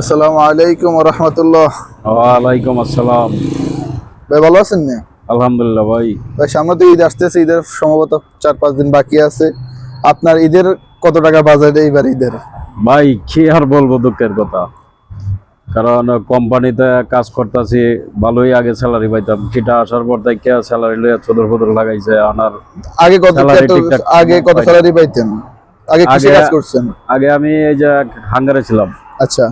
আসসালামু আলাইকুম রহমতুল্লাহ। ওয়ালাইকুম আসসালাম। ভাই ভালো আছেন না? আলহামদুলিল্লাহ ভাই। ভাই সামনে তো ঈদ আসতেছে ঈদের সম্ভবত চার পাঁচ দিন বাকি আছে। আপনার ঈদের কত টাকা বাজার এইবার ঈদের? ভাই কি আর বলব দুঃখের কথা। কারণ কোম্পানিতে কাজ করতেছি ভালোই আগে স্যালারি পাইতাম। সেটা আসার পর থেকে স্যালারি লইয়া চোদর ফোদর লাগাইছে আনার আগে কত আগে কত স্যালারি পাইতেন? আগে কাজ করছেন? আগে আমি এই যে হাঙ্গারে ছিলাম। আচ্ছা।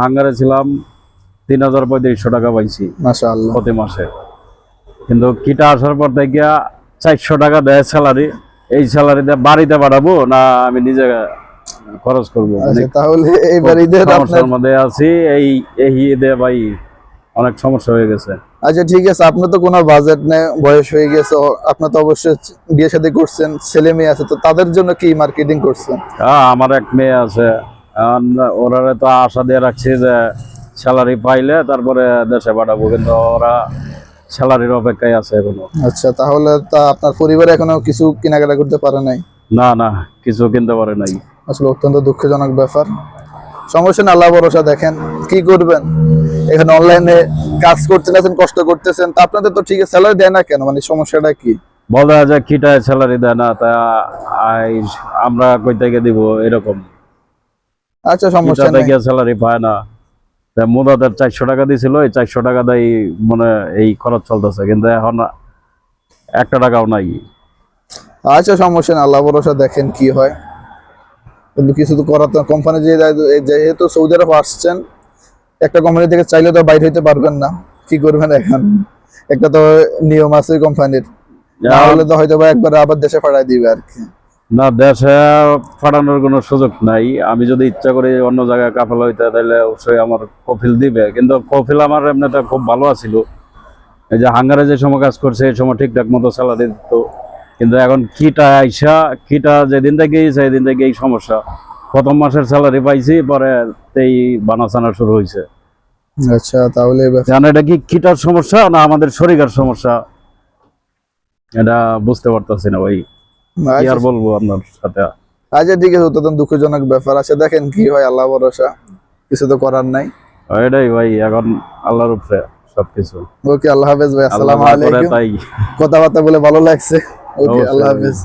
হাঙ্গারে ছিলাম তিন হাজার পঁয়ত্রিশশো টাকা পাইছি। প্রতি মাসে। কিন্তু কিটা আসার পর থেকে চারশো টাকা দেয় স্যালারি এই স্যালারিতে বাড়িতে বাড়াবো না আমি নিজে খরচ করব? আচ্ছা তাহলে সমস্যার মধ্যে আছি এই এই ঈদে ভাই অনেক সমস্যা হয়ে গেছে। আচ্ছা ঠিক আছে আপনার তো কোনো বাজেট নেই বয়স হয়ে গেছে আপনার তো অবশ্যই বিয়ে শাদী করছেন ছেলে মেয়ে আছে তো তাদের জন্য কি মার্কেটিং করছেন? হ্যাঁ আমার এক মেয়ে আছে ওরা তো আশা দিয়ে রাখছি যে স্যালারি পাইলে তারপরে দেশে পাঠাবো কিন্তু ওরা স্যালারির অপেক্ষায় আছে এখনও। আচ্ছা তাহলে তা আপনার পরিবারে এখনও কিছু কেনাকাটা করতে পারে নাই? না না কিছু কিনতে পারে নাই। আসলে অত্যন্ত দুঃখজনক ব্যাপার। সমস্যা না আল্লাহ ভরসা দেখেন কি করবেন? এখানে অনলাইনে কাজ করতেন আছেন কষ্ট করতেছেন তা আপনাদের তো ঠিক আছে স্যালারি দেয় না কেন? মানে সমস্যাটা কি? বলা যায় কিটায় স্যালারি দেয় না তা আমরা কই থেকে দিব এরকম? আচ্ছা সমস্যা নেই। থেকে স্যালারি পায় না। তা মোদাদের চারশো টাকা দিছিল এই চারশো টাকা দেয় মানে এই খরচ চলতেছে কিন্তু এখন একটা টাকাও নাই। আচ্ছা সমস্যা না আল্লাহ ভরসা দেখেন কি হয়। কিন্তু কিছু তো করার কোম্পানি যে যেহেতু সৌদি আরব আসছেন একটা কোম্পানি থেকে চাইলে তো বাইরে হইতে পারবেন না কি করবেন এখন? একটা তো নিয়ম আছে কোম্পানির না হলে তো হয়তো বা একবার আবার দেশে পাঠাই দিবে আর কি। না দেশে পাঠানোর কোনো সুযোগ নাই। আমি যদি ইচ্ছা করি অন্য জায়গায় কাফেল হইতে তাহলে অবশ্যই আমার কফিল দিবে। কিন্তু কফিল আমার এমনিতে খুব ভালো আছিল। এই যে হাঙ্গারে যে সময় কাজ করছে এই সময় ঠিকঠাক মতো স্যালারি দিত। কিন্তু এখন কিটা আইসা কিটা যেদিন থেকে সেদিন থেকে এই সমস্যা। প্রথম মাসের স্যালারি পাইছি পরে এই বানাচানা শুরু হয়েছে আচ্ছা তাহলে জানো এটা কি কিটার সমস্যা না আমাদের শরীরের সমস্যা? এটা বুঝতে পারতেছি না ভাই। কি আর বলব আপনার সাথে? আচ্ছা ঠিক আছে অত্যন্ত দুঃখজনক ব্যাপার আছে। দেখেন কি হয় আল্লাহ ভরসা। কিছু তো করার নাই। এটাই ভাই এখন আল্লাহর উপরে সবকিছু। ওকে আল্লাহ হাফেজ ভাই আসসালামু আলাইকুম। কথাবার্তা বলে ভালো লাগছে। ওকে আল্লাহ হাফেজ।